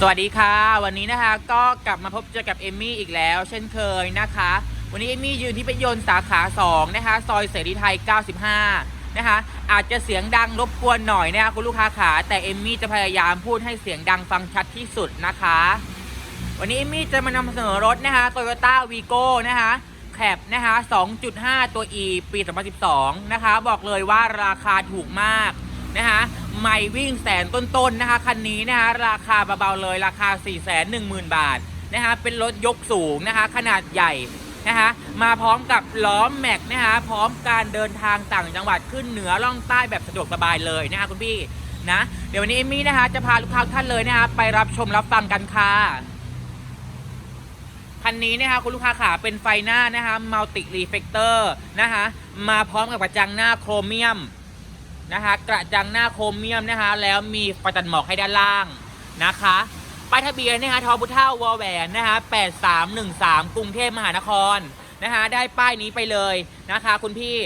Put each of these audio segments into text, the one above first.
สวัสดีค่ะ วันนี้นะคะก็กลับมาพบเจอกับเอมมี่อีกแล้ว เช่นเคยนะคะ วันนี้เอมมี่ยืนที่ป็นยนต์สาขา 2 นะคะ ซอยเสรีไทย 95 นะคะ อาจจะเสียงดังรบกวนหน่อยนะคะคุณลูกค้าขาแต่เอมมี่จะพยายามพูดให้เสียงดังฟังชัดที่สุดนะคะ วันนี้เอมมี่จะมานำเสนอรถนะคะ Toyota Vigo นะคะแคปนะคะ 2.5 ตัว E ปี 2012 นะคะ บอกเลยว่าราคาถูกมากนะคะ ไม่วิ่งแสนต้นๆนะคะคันนี้นะคะราคาเบาๆเลยราคา 4 1 0 0 0 0 บาทนะคะเป็นรถยกสูงนะคะขนาดใหญ่นะคะมาพร้อมกับล้อมแม็กนะคะพร้อมการเดินทางต่างจังหวัดขึ้นเหนือล่องใต้แบบสะดวกสบายเลยนะคะคุณพี่นะเดี๋ยววันนี้เอมมี่นะคะจะพาลูกค้าท่านเลยนะคะไปรับชมรับฟังกันค่ะคันนี้นะคะคุณลูกค้าขาเป็นไฟหน้านะคะมัลติรีเฟกเตอร์นะคะมาพร้อมกับกระจังหน้าโครเมียม นะคะ กระจังหน้าโครเมียมนะคะ แล้วมีไฟตัดหมอกให้ด้านล่างนะคะป้ายทะเบียนนะคะทอบุเท่าวอแหวนนะคะ8313 กรุงเทพมหานครนะคะได้ป้ายนี้ไปเลยนะคะ คุณพี่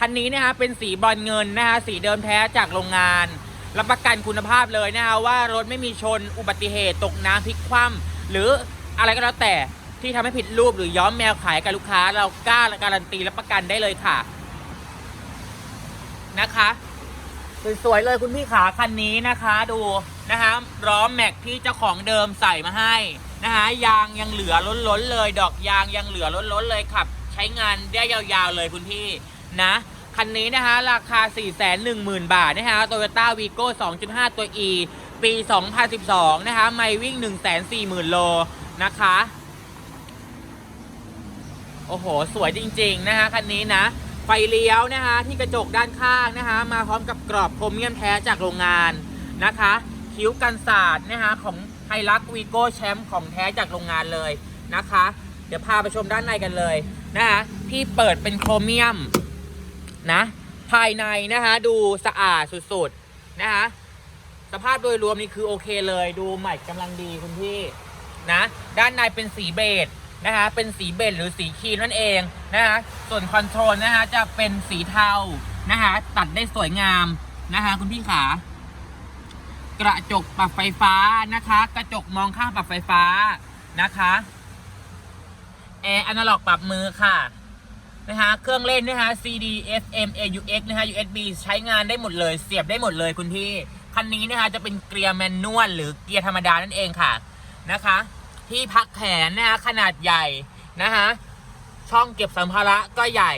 คันนี้นะคะเป็นสีบอนเงินนะคะสีเดิมแท้จากโรงงานรับประกันคุณภาพเลยนะคะว่ารถไม่มีชนอุบัติเหตุตกน้ำพลิกคว่ำหรืออะไรก็แล้วแต่ที่ทำให้ผิดรูปหรือย้อมแมวขายกับลูกค้า เรากล้าการันตีรับประกันได้เลยค่ะนะคะ สวยๆเลยคุณพี่ขาคันนี้นะคะดูนะคะล้อแม็กที่เจ้าของเดิมใส่มาให้นะคะยางยังเหลือล้นๆเลย ดอกยางยังเหลือล้นๆเลยขับ ใช้งานได้ยาวๆเลยคุณพี่นะคันนี้นะคะราคา 410,000 บาทนะคะโตโยต้าวีโก้2.5 ตัว E ปี 2012 นะคะ ไม่วิ่ง 140,000 โล นะคะ โอ้โห สวยจริง ๆ นะคะคันนี้นะ ไฟเลี้ยวนะคะที่กระจกด้านข้างนะคะ มาพร้อมกับกรอบโครเมียมแท้จากโรงงานนะคะ คิ้วกันศาสตร์นะคะของไฮรักวีโก้แชมป์ของแท้จากโรงงานเลยนะคะ เดี๋ยวพาไปชมด้านในกันเลยนะคะที่เปิดเป็นโครเมียมนะภายในนะคะดูสะอาดสุดๆนะคะสภาพโดยรวมนี่คือโอเคเลย ดูใหม่กำลังดีคุณพี่นะด้านในเป็นสีเบจ นะคะเป็นสีเบจหรือสีครีมนั่นเองนะคะส่วนคอนโทรลนะคะจะเป็นสีเทานะคะตัดได้สวยงามนะคะคุณพี่ขากระจกปรับไฟฟ้านะคะ กระจกมองข้างปรับไฟฟ้านะคะแอร์อนาล็อกปรับมือค่ะนะคะเครื่องเล่นนะคะ CD FM AUX นะคะ USB ใช้งานได้หมดเลย เสียบได้หมดเลยคุณพี่ คันนี้นะคะจะเป็นเกียร์แมนนวลหรือเกียร์ธรรมดานั่นเองค่ะนะคะ ที่พักแขนนะคะขนาดใหญ่นะคะช่องเก็บสัมภาระก็ใหญ่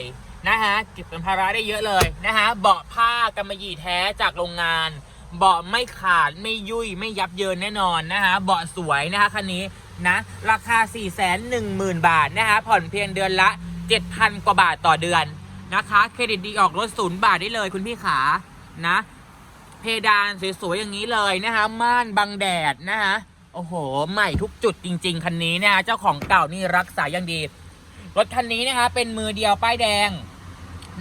นะคะเก็บสัมภาระได้เยอะเลยนะคะเบาะผ้ากำมะหยี่แท้จากโรงงาน เบาะไม่ขาดไม่ยุ่ยไม่ยับเยินแน่นอนนะคะเบาะสวยนะคะคันนี้นะราคา 4 1 0 0 0 0 บาทนะคะผ่อนเพียงเดือนละ 7,000 กว่าบาทต่อเดือนนะคะเครดิตดีออกรถศูนย์บาทได้เลยคุณพี่ขานะเพดานสวยๆอย่างนี้เลยนะคะม่านบังแดดนะคะ โอ้โห ใหม่ทุกจุดจริง ๆ คันนี้นะคะเจ้าของเก่านี่รักษาอย่างดี รถคันนี้นะคะเป็นมือเดียวป้ายแดง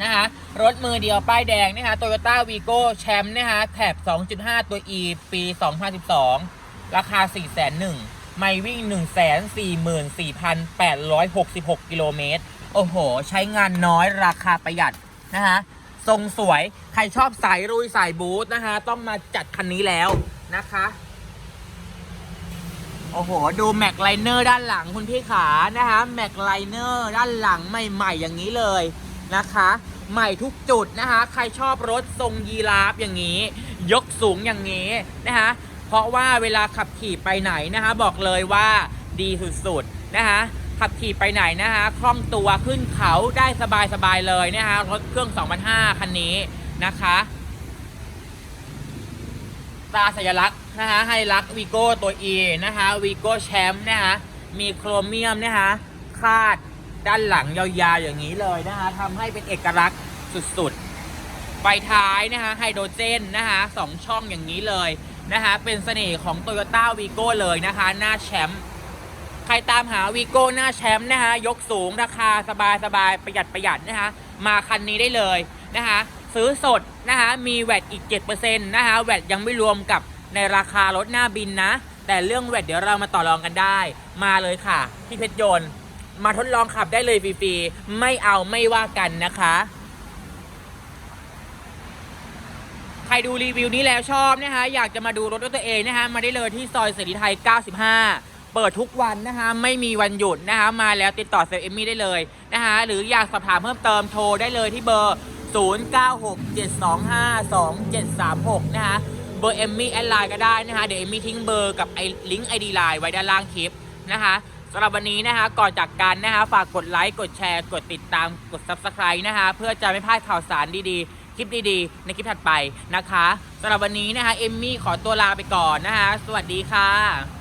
นะคะรถมือเดียวป้ายแดงนะคะโตโยต้าวีโก้แชมป์นะคะแคบ2.5 ตัว E ปี 2012 ราคา4 1 0 0 0ไม่วิ่ง 144,866 กิโลเมตร โอ้โห ใช้งานน้อยราคาประหยัดนะคะทรงสวย ใครชอบสายรุยสายบูทนะคะต้องมาจัดคันนี้แล้วนะคะ โอ้โห ดูแม็กไลเนอร์ด้านหลังคุณพี่ขานะคะแม็กไลเนอร์ด้านหลังใหม่ๆอย่างนี้เลยนะคะ ใหม่ทุกจุดนะคะ ใครชอบรถทรงยีราฟอย่างนี้ ยกสูงอย่างนี้นะคะเพราะว่าเวลาขับขี่ไปไหนนะคะบอกเลยว่าดีสุดๆนะคะขับขี่ไปไหนนะคะคล่องตัวขึ้นเขาได้สบายๆเลยนะคะรถเครื่อง 2005 คันนี้นะคะ ตราสัญลักษณ์นะคะให้รักวีโก้ตัว E นะคะวีโก้แชมป์นะคะมีโครเมียมนะคะคาดด้านหลังยาวๆอย่างนี้เลยนะคะทำให้เป็นเอกลักษณ์สุดๆไฟท้ายนะคะไฮโดรเจนนะคะสองช่องอย่างนี้เลยนะคะเป็นเสน่ห์ของ t o y ยต้าวีโก้เลยนะคะหน้าแชมป์ใครตามหาวีโก้หน้าแชมป์นะคะยกสูงราคาสบายๆประหยัดประหยัดนะคะมาคันนี้ได้เลยนะคะ ซื้อสดนะคะมีแวดอีก7%นะคะแวดยังไม่รวมกับในราคารถหน้าบินนะ แต่เรื่องแวดเดี๋ยวเรามาต่อรองกันได้ มาเลยค่ะที่เพชรยนต์มาทดลองขับได้เลยฟรีๆไม่เอาไม่ว่ากันนะคะ ใครดูรีวิวนี้แล้วชอบนะคะอยากจะมาดูรถด้วยตัวเองนะคะมาได้เลยที่ซอยเสรีไทย 95เปิดทุกวันนะคะไม่มีวันหยุดนะคะมาแล้วติดต่อเซลล์เอมมี่ได้เลยนะคะหรืออยากสอบถามเพิ่มเติมโทรได้เลยที่เบอร์ 0967252736 นะคะ เบอร์เอมมี่แอดไลน์ก็ได้นะคะ เดี๋ยวเอมมี่ทิ้งเบอร์กับไอ้ลิงก์ไอดีไลน์ไว้ด้านล่างคลิปนะคะสำหรับวันนี้นะคะ ก่อนจากกันนะคะ ฝากกดไลค์ กดแชร์ กดติดตาม กด Subscribe นะคะ เพื่อจะไม่พลาดข่าวสารดีๆ คลิปดีๆ ในคลิปถัดไปนะคะสำหรับวันนี้นะคะ เอมมี่ขอตัวลาไปก่อนนะคะ สวัสดีค่ะ